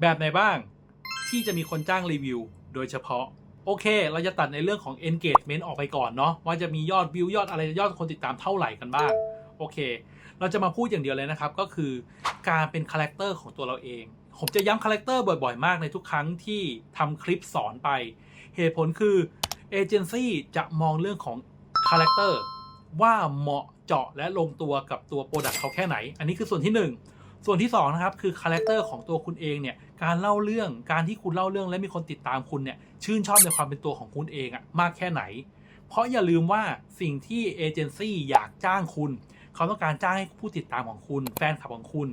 แบบไหนบ้างที่จะมีคนจ้างรีวิว โดยเฉพาะ โอเค เราจะตัดในเรื่องของ engagement ออกไปก่อนเนาะว่าจะมียอดวิวยอดอะไรยอดคนติดตามเท่าไหร่กันบ้าง โอเค เราจะมาพูดอย่างเดียวเลยนะครับ ก็คือการเป็นคาแรคเตอร์ของตัวเราเอง ผมจะย้ำคาแรคเตอร์บ่อยๆ มากในทุกครั้งที่ทำคลิปสอนไป เหตุผลคือเอเจนซี่จะมองเรื่องของคาแรคเตอร์ว่าเหมาะเจาะและลงตัวกับตัวโปรดักต์เขาแค่ไหน อันนี้คือส่วนที่หนึ่ง ส่วนที่2นะครับคือคาแรคเตอร์ของตัวคุณเองเนี่ยการเล่าเรื่องการที่คุณเล่าเรื่องและมีคนติดตามคุณเนี่ยชื่นชอบในความเป็นตัวของคุณเองอะมากแค่ไหน เพราะอย่าลืมว่าสิ่งที่เอเจนซี่อยากจ้างคุณ เขาต้องการจ้างให้ผู้ติดตามของคุณ แฟนคลับของคุณ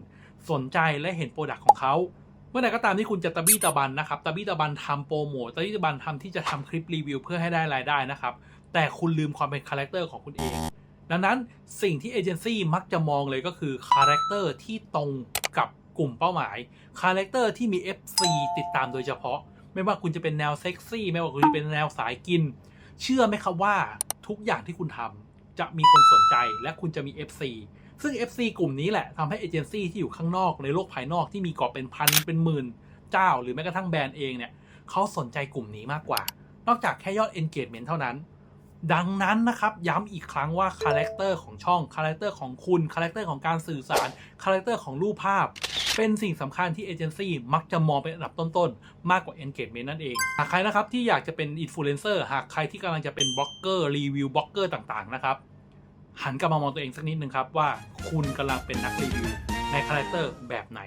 สนใจและเห็นโปรดักต์ของเขาเมื่อไหร่ก็ตามที่คุณจะตะบี้ตะบันนะครับตะบี้ตะบันทำโปรโมทตะบี้ตะบันทำที่จะทำคลิปรีวิวเพื่อให้ได้รายได้นะครับ แต่คุณลืมความเป็นคาแรคเตอร์ของคุณเอง ดังนั้นสิ่งที่เอเจนซี่มักจะมองเลยก็คือคาแรคเตอร์ที่ตรงกับกลุ่มเป้าหมายคาแรคเตอร์ที่มี FC ติดตามโดยเฉพาะ ไม่ว่าคุณจะเป็นแนวเซ็กซี่ไม่ว่าคุณจะเป็นแนวสายกิน เชื่อไหมครับว่าทุกอย่างที่คุณทำจะมีคนสนใจและคุณจะมี FC ซึ่ง FC กลุ่มนี้แหละทำให้เอเจนซี่ที่อยู่ข้างนอกในโลกภายนอกที่มีกอบเป็นพันเป็นหมื่นเจ้า หรือแม้กระทั่งแบรนด์เองเนี่ยเขาสนใจกลุ่มนี้มากกว่า นอกจากแค่ยอด engagement เท่านั้น ดังนั้นนะครับย้ำอีกครั้งว่าคาแรคเตอร์ของช่องคาแรคเตอร์ของคุณคาแรคเตอร์ของการสื่อสารคาแรคเตอร์ของรูปภาพ เป็นสิ่งสำคัญที่เอเจนซี่มักจะมองเป็นอันดับต้นๆ มากกว่า engagement นั่นเอง หากใครนะครับที่อยากจะเป็นอินฟลูเอนเซอร์หากใครที่กำลังจะเป็นบล็อกเกอร์รีวิวบล็อกเกอร์ต่างๆนะครับหันกลับมามองตัวเองสักนิดนึงครับว่าคุณกำลังเป็นนักรีวิวในคาแรคเตอร์แบบไหน